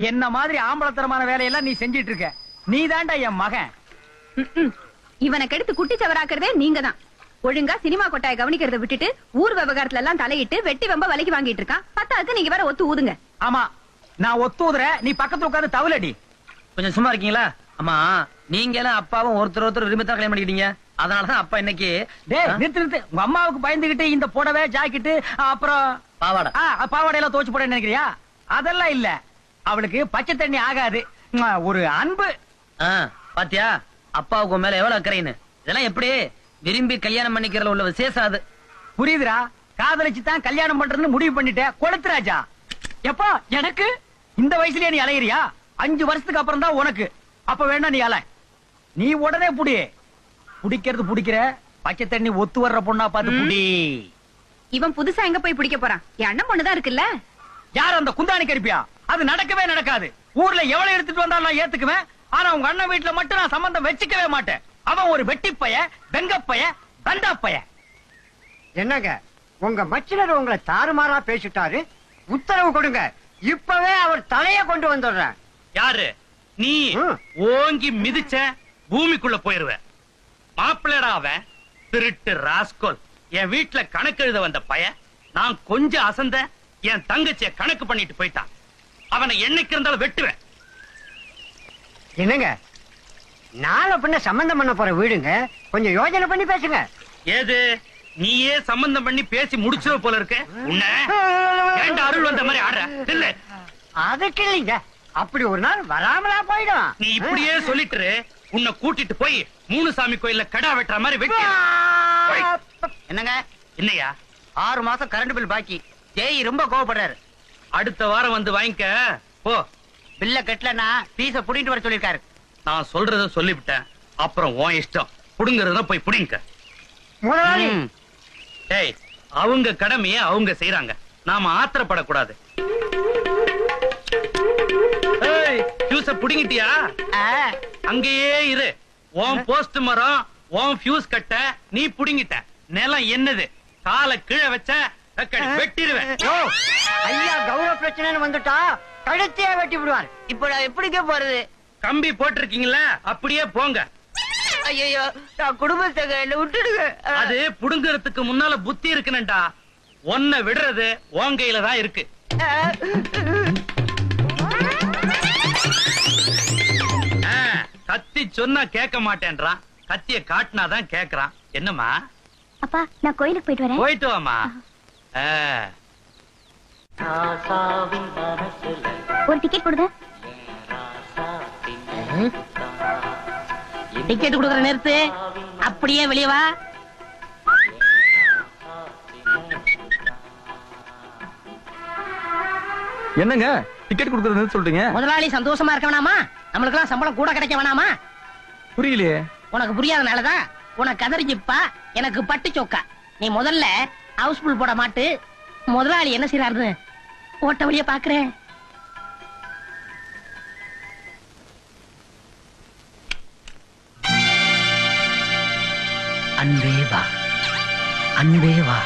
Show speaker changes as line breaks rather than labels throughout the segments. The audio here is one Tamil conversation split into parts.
என்ன மாதிரி ஆம்பளத்தரமான வேலையெல்லாம் நீ செஞ்சிட்டு இருக்க நீ தாண்டா என் மகன்.
இவனை கெடுத்து குட்டி சவராக்குறதே நீங்க தான் ஒழுங்கா சினிமா கொட்டாய கவனிக்கிறத விட்டுட்டு ஊர் விவகாரத்துல எல்லாம் தலையிட்டு வெட்டி வம்ப விலைக்கு வாங்கிட்டு இருக்கான் பத்தாதுக்கு நீங்க வேற ஒத்து ஊதுங்க.
ஆமா நான் ஒத்துதுற நீ பக்கத்துல உட்கார்ந்து தவலடி
கொஞ்சம் சும்மா இருக்கீங்களா? அம்மா நீங்க எல்லாம் அப்பாவும் ஒருத்தர் ஒருத்தர் விரும்பி தான் கல்யாணம் பண்ணிக்கிட்டீங்க. அதனாலதான் அப்பா இன்னைக்கு
டேய்? நிறுத்து நிறுத்து. உங்க அம்மாவுக்கு பயந்துகிட்டு இந்த புடவை ஜாக்கெட்டு அப்புறம்
பாவாடை.
ஆ, பாவாடையெல்லாம் துவச்சு போட நினைக்கிறியா? அதெல்லாம் இல்ல. அவளுக்கு பச்சை தண்ணி ஆகாது. ஒரு அன்பு.
பாத்தியா? அப்பாவுக்கு உன் மேல எவ்வளவு அக்கறைன்னு? இதெல்லாம் எப்படி? விரும்பி கல்யாணம் பண்ணிக்கிறதுல உள்ள விசேஷம் அது.
புரியுதுடா? காதலிச்சு தான் கல்யாணம் பண்றதுன்னு முடிவு பண்ணிட்டேன் கொளுத்து ராஜா எப்பா எனக்கு? இந்த வயசுலயே நீ அலையிறியா? அஞ்சு வருஷத்துக்கு அப்புறம் தான் உனக்கு. அப்ப வேணா நீ அலை. நீ உடனே புடி. புடிக்கிறது புடிக்கிற பச்சை தண்ணி ஒத்து வர்ற பொண்ணா பார்த்து புடி.
இவன் புதுசா எங்க போய் பிடிக்க போறான்? என் அண்ணன் பொண்ணுதான் இருக்குல்ல?
யார் அந்த குந்தாணி கருப்பியா அது நடக்கவே நடக்காது. ஊர்ல எவ்வளவு எடுத்துட்டு வந்தாலும் நான் ஏத்துக்குவேன். ஆனா உங்க அண்ணன் வீட்டுல மட்டும் நான் சம்பந்தம் வச்சுக்கவே மாட்டேன். அவன் ஒரு வெட்டிப்பைய வெங்கப்பைய தண்டாப்பைய.
என்னங்க உங்க மச்சினர் உங்களை தாறுமாறா பேசிட்டாரு? உத்தரவு கொடுங்க. இப்பவே அவர் தலைய கொண்டு வந்துடுறேன்.
யாரு? நீ. ஓங்கி மிதிச்ச பூமிக்குள்ள போயிருவ. மாப்பிள்ளடா அவன் திருட்டு ராஸ்கோல். என் வீட்டுல கணக்கு எழுத வந்த பய நான் கொஞ்சம் அசந்த என் தங்கச்சிய கணக்கு பண்ணிட்டு போயிட்டான். அவனை என்னைக்கு இருந்தாலும் வெட்டுவேன்.
என்னங்க? நாளை பின்ன சம்பந்தம் பண்ண போற வீடுங்க கொஞ்சம் யோசனை பண்ணி பேசுங்க.
ஏது? நீயே சம்பந்தம் பண்ணி பேசி முடிச்சிருவ போல இருக்க. உன்ன அருள் வந்த மாதிரி ஆடுற? இல்ல
அதுக்கு இல்லைங்க. அப்படி ஒரு நாள் வராமலா போயிடும்.
நீ இப்படியே சொல்லிட்டு உன்னை கூட்டிட்டு போய் மூணு சாமி கோயில்ல கடா வெட்டுற மாதிரி வெட்டி
என்னங்க?
என்னையா?
ஆறு மாசம் கரண்ட் பில் பாக்கி. ஜெய் ரொம்ப கோவப்படுறாரு.
அடுத்த வாரம் வந்து வாங்கிக்க. போ.
பில்ல கட்டலனா பீஸ புடிட்டு வர சொல்லிருக்காரு
நான் சொல்றத சொல்லிவிட்டேன். அப்புறம் உன் இஷ்டம். புடுங்கறத போய் புடிங்க
முதலாளி!
அவங்க கடமைய அவங்க செய்யறாங்க நாம ஆத்திரப்படக்கூடாது. ஏய் ஃபியூஸ புடிங்கிட்டியா? அங்கேயே இரு. உன் போஸ்ட் மரம் உன் ஃபியூஸ் கட்ட நீ புடிங்கிட்ட. நிலம் என்னது? காலை கீழே வச்ச வெட்டிடுவேன்.
ஐயா கௌரவ பிரச்சனைன்னு வந்துட்டா கழுத்தையே வெட்டி விடுவார்.
இப்ப நான் எப்படிங்க போறது?
கம்பி போட்டிருக்கீங்களா? அப்படியே போங்க.
ஐயோ நான் குடும்பத்தை என்ன விட்டுடுங்க.
அது புடுங்கறதுக்கு முன்னால புத்தி இருக்குனண்டா ஒன்ன விடுறது உன் கையில தான் இருக்கு. ஆ, கத்தி சொன்னா கேட்க மாட்டேன்றான். கத்திய காட்டினாதான் கேக்குறான். என்னம்மா?
அப்பா நான் கோயிலுக்கு போயிட்டு வரேன்.
போயிட்டு வாமா ஆ,
ஒரு டிக்கெட் கொடுங்க.
டிக்கெட் கொடுக்கற நேரத்து அப்படியே வெளியே வா.
என்னங்க? டிக்கெட் கொடுக்கறதுன்னு சொல்றீங்க?
முதலாளி சந்தோஷமா இருக்க வேணாமா? நம்மளுக்கெல்லாம் சம்பளம் கூட கிடைக்க வேணாமா?
புரியலையே.
உனக்கு புரியாதனாலதான் உனக்கு கதறி ஜிப்பா எனக்கு பட்டு சொக்கா நீ முதல்ல ஹவுஸ்ஃபுல் போட மாட்டு. முதலாளி என்ன செய்யறாருன்னு ஓட்ட வழிய பாக்குறேன்.
அன்பே வா. அன்பே வா.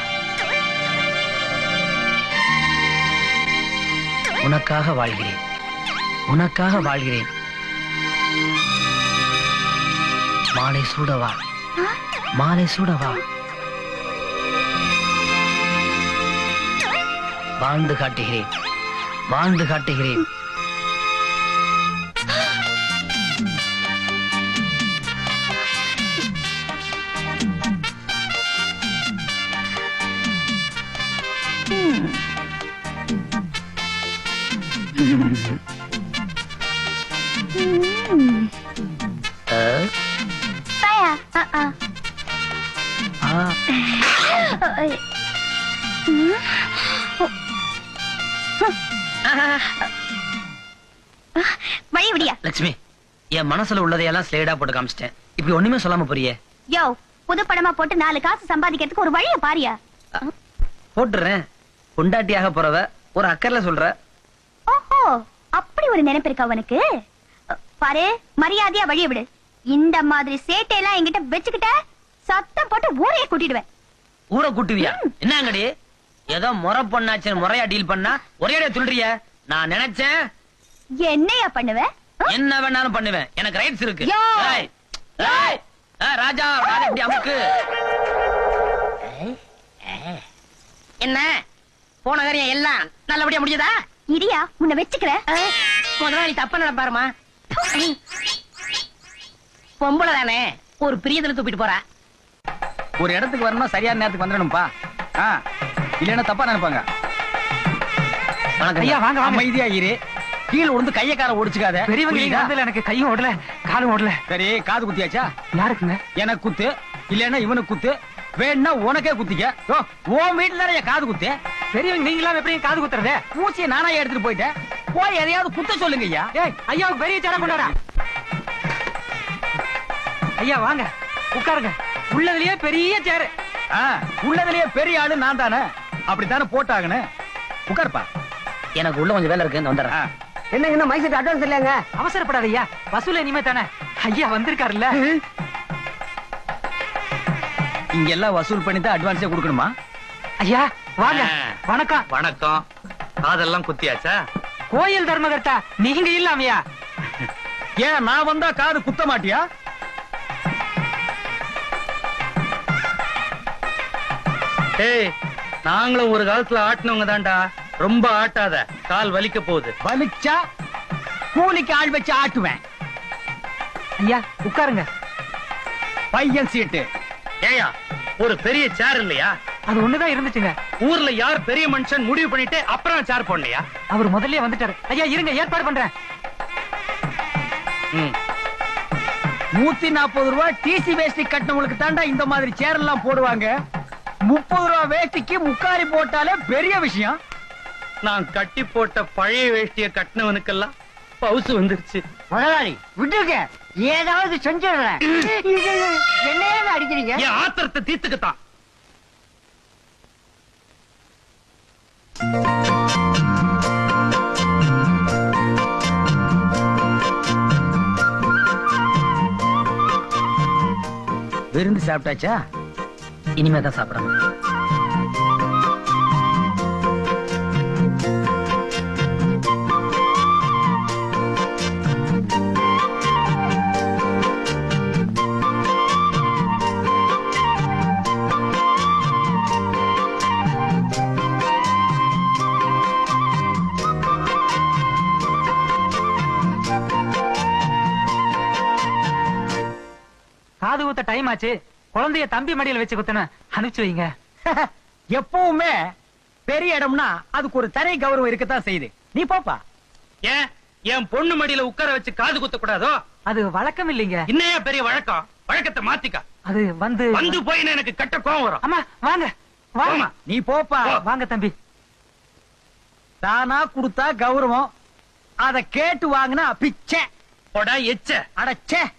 உனக்காக வாழ்கிறேன். உனக்காக வாழ்கிறேன். மாலை சூடவா. மாலை சூடவா. வாழ்ந்து காட்டுகிறேன் வாழ்ந்து காட்டுகிறேன்
ஆ. ஆ, ஐ. ம். வழி விடியா.
லட்சுமி என் மனசுல உள்ளதையெல்லாம் ஸ்லேடா போட்டு காமிச்சிட்டேன். இப்படி ஒண்ணுமே சொல்லாம போறியே.
யோ புது படமா போட்டு நாலு காசு சம்பாதிக்கிறதுக்கு ஒரு வழிய பாரியா.
போட்டுறேன். பொண்டாட்டியாக போறவ ஒரு அக்கறையில சொல்ற.
ஓஹோ அப்படி ஒரு நினைப்பு இருக்கா உனக்கு? அ, பாரு மரியாதையா வழிய விடு. இந்த மாதிரி சேட்டை எல்லாம் என்கிட்ட வச்சுக்கிட்ட சத்தம் போட்டு ஊரையே கூட்டிடுவேன்.
ஊரை கூட்டுவியா? என்னங்கடி ஏதோ முறை பொண்ணாச்சுன்னு முறையா டீல் பண்ணா ஒரே துள்றிய நான் நினைச்சேன்.
என்னையா பண்ணுவ? ஆ?
என்ன வேணாலும் பண்ணுவேன். எனக்கு ரைட்ஸ் இருக்கு. ராஜா ராஜா இப்படி அமுக்கு?
என்ன? போன காரியம் எல்லாம் நல்லபடியா முடிஞ்சதா?
இரியா உன்னை வச்சுக்கிறேன்
முதலாளி தப்பா நினைப்பாருமா? பொம்பளை தானே. ஒரு பிரியத்துல தூப்பிட்டு போறா.
ஒரு இடத்துக்கு வரணும் சரியான நேரத்துக்கு வந்துடணும்பா. ஆ. இல்லைன்னா தப்பா நினைப்பாங்க. ஐயா வாங்க அமைதியா இரு. கீழ விழுந்து கைய ஒடிச்சுக்காத.
பெரியவங்க? வந்ததுல எனக்கு கையும் ஓடல காலும் ஓடல.
சரி காது குத்தியாச்சா?
யாருக்குங்க?
எனக்கு குத்து. இல்லைன்னா இவனுக்கு குத்து. வேணும்னா உனக்கே குத்திக்க. ஓ உன் வீட்டுல தானே காது குத்து.
பெரியவங்க நீங்களாம் எப்படி காது குத்துறது?
பூச்சியை நானா எடுத்துட்டு போயிட்டேன். போய் எதையாவது குத்த சொல்லுங்க ஐயா.
ஏய் ஐயாவுக்கு பெரிய சேர கொண்டாடா. ஐயா வாங்க. உட்காருங்க. உள்ளதுலயே பெரிய சேரு.
உள்ளதுலயே பெரிய ஆளு நான் தானே? அப்படித்தானே போட்டாங்கன்னு உட்காருப்பா.
எனக்கு உள்ள கொஞ்சம் வேலை இருக்கு வந்துடுறேன்.
என்ன இன்னும் மைசூர் அட்வான்ஸ் இல்லைங்க
அவசரப்படாத ஐயா வசூல் இனிமே தானே. ஐயா வந்திருக்காருல்ல.
இங்க எல்லாம் வசூல் பண்ணி தான் அட்வான்ஸே கொடுக்கணுமா?
ஐயா வாங்க. வணக்கம்.
வணக்கம். காதெல்லாம் குத்தியாச்சா?
கோயில் தர்மகர்த்தா நீங்க இல்லாமையா
ஏன் நான் வந்தா காது குத்த மாட்டியா?
ஏய் நாங்களும் ஒரு காலத்துல ஆட்டினவங்க தான்டா. ரொம்ப ஆட்டாத. கால் வலிக்க போகுது.
வலிச்சா கூலிக்கு ஆள் வச்சு ஆட்டுவேன்.
ஐயா உட்காருங்க.
பையன் சீட்டு.
ஏயா ஒரு பெரிய சேர் இல்லையா?
அது ஒண்ணுதான் இருந்துச்சுங்க.
ஊர்ல யார் பெரிய மனுஷன் முடிவு பண்ணிட்டு அப்புறம் சேர் போடலையா?
அவர் முதல்லயே வந்துட்டாரு. ஐயா இருங்க ஏற்பாடு பண்றேன்.
நூத்தி நாற்பது ரூபாய் டிசி வேஷ்டி கட்டினவங்களுக்கு தாண்டா இந்த மாதிரி சேர் எல்லாம் போடுவாங்க. முப்பது ரூபாய் வேஷ்டிக்கு முக்காரி போட்டாலே பெரிய விஷயம்.
நான் கட்டி போட்ட பழைய வேஷ்டிய கட்டினவனுக்கெல்லாம் பவுசு வந்துருச்சு.
முதலாளி விட்டுருங்க. ஏதாவது செஞ்சிடுறேன். என்னையே அடிக்கிறீங்க?
என் ஆத்திரத்தை தீர்த்துக்கத்தான்
விருந்து சாப்பிட்டாச்சா?
இனிமே தான் சாப்பிடணும்.
காது ஊத்த டைம் ஆச்சு. குழந்தைய தம்பி மடியில வச்சு குத்தன அனுப்பிச்சு வைங்க.
எப்பவுமே பெரிய இடம்னா அதுக்கு ஒரு தனி கௌரவம் இருக்கத்தான் செய்யுது. நீ போப்பா.
ஏன்? என் பொண்ணு மடியில உட்கார வச்சு காது குத்த கூடாதோ?
அது வழக்கம் இல்லைங்க.
இன்னையா பெரிய வழக்கம். வழக்கத்தை மாத்திக்க.
அது வந்து
வந்து போயின்னு எனக்கு கட்ட கோவம் வரும்.
அம்மா வாங்க. வாங்க.
நீ போப்பா.
வாங்க தம்பி.
தானா கொடுத்தா கௌரவம். அத கேட்டு வாங்கினா பிச்சை.
எச்ச.
அடச்சே.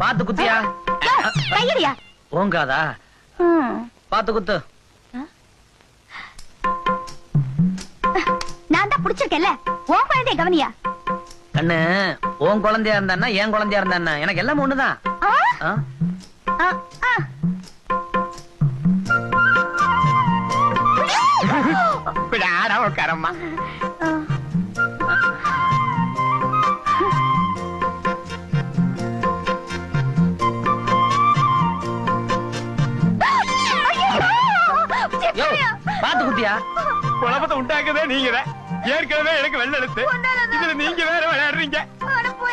பாத்து குத்தியா?
கையடியா
ஓங்காதா? பாத்து குத்து.
நான் தான் புடிச்சிருக்கேன்ல உன் குழந்தைய கவனியா?
கண்ணு உன் குழந்தையா இருந்தா என் குழந்தையா இருந்தா எனக்கு எல்லாம் ஒண்ணுதான்.
ஆ?
ஆ?
ஆ, ஆ.
உட்காரம்மா!
பாத்து குத்தியா
குழப்பத்தை உண்டாக்குதே நீங்க ஏற்கனவே எனக்கு வெள்ள எடுத்து இதுல நீங்க வேற விளையாடுறீங்க.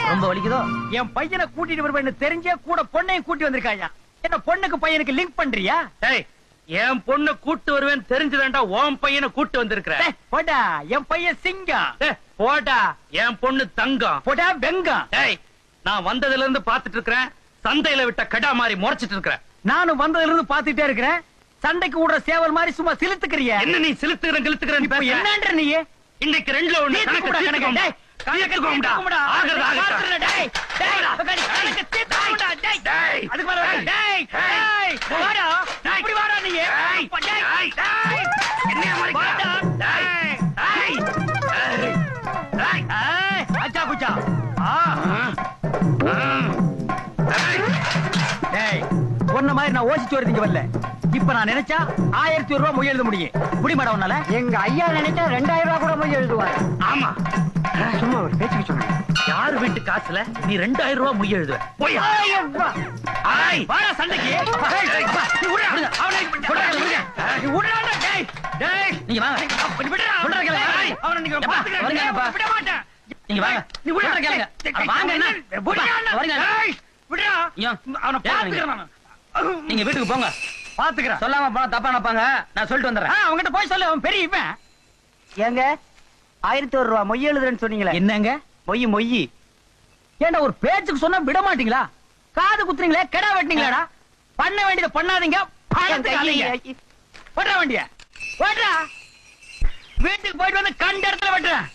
ரொம்ப வலிக்குதோ
என் பையனை கூட்டிட்டு வருவேன்னு தெரிஞ்சே கூட பொண்ணையும் கூட்டி வந்திருக்காயா என்ன பொண்ணுக்கு பையனுக்கு லிங்க் பண்றியா
என் பொண்ணு கூட்டு வருவேன் தெரிஞ்சுதான்டா உன் பையனை கூட்டு வந்திருக்கிற.
டேய், போடா. என் பையன் சிங்கம்.
போடா. என் பொண்ணு தங்கம்.
போடா வெங்கம்.
நான் வந்ததுல இருந்து பாத்துட்டு இருக்கிறேன் சந்தையில விட்ட கடா மாதிரி முறைச்சிட்டு இருக்கிறேன்
நானும் வந்ததுல இருந்து பாத்துட்டே இருக்கிறேன். சண்டைக்கு விடுற சேவல் மாதிரி சும்மா சிலுத்துக்கிறிய
என்ன நீ சிலுத்துக்கிறேன் கிழுத்துக்கிறேன்
இப்ப என்னன்ற நீ?
இன்னைக்கு ரெண்டுல ஒண்ணு கணக்கு
கும்பிடா, மாதிரி நான் ஓசிச்சு வரதுங்க வரல. இப்ப நான் நினைச்சா ஆயிரத்தி ஒரு ரூபாய் மொய் எழுத முடியும். முடிமாடா உன்னால?
எங்க ஐயா நினைச்சா ரெண்டாயிரம் ரூபாய் கூட போய் எழுதுவாரு.
ஆமா.
சும்மா ஒரு பேச்சுக்கு சொன்னாங்க
யார் வீட்டு காசுல நீ ரெண்டாயிரம் ரூபாய் முய் எழுதுவ? போய். ஆய்
வாடா சண்டைக்கு. நீ. அவனை டேய். டேய்.
நீங்க வாங்க.
விடுடா. அவனை நீங்க
எப்பா,
பாத்துக்கிறேன்.
வருங்கப்பா.
விட மாட்டேன்.
நீங்க வாங்க.
நீ
அட வாங்க என்ன?
விடுடா. டேய், விடுடா. அவனை பாத்துக்கிறேன் நானு.
நீங்க வீட்டுக்கு போங்க.
பாத்துக்கிறேன்.
சொல்லாம போனா தப்பா நினைப்பாங்க. நான் சொல்லிட்டு
ஆ,
வந்துடுறேன்
அவன்கிட்ட போய் சொல்லு அவன் பெரிய இவன்.
ஏங்க ஆயிரத்தி ஒரு ரூபாய் மொய் எழுதுறேன்னு சொன்னீங்களே.
என்னங்க?
மொய் மொய்.
ஏன்டா ஒரு பேச்சுக்கு சொன்னா விட மாட்டீங்களா? காது குத்துறீங்களே கெடா வெட்டீங்களாடா பண்ண வேண்டியதை பண்ணாதீங்க ஓட்ட வேண்டிய. ஓட்டுறா வீட்டுக்கு போயிட்டு வந்து கண்ட இடத்துல வெட்டுறேன்.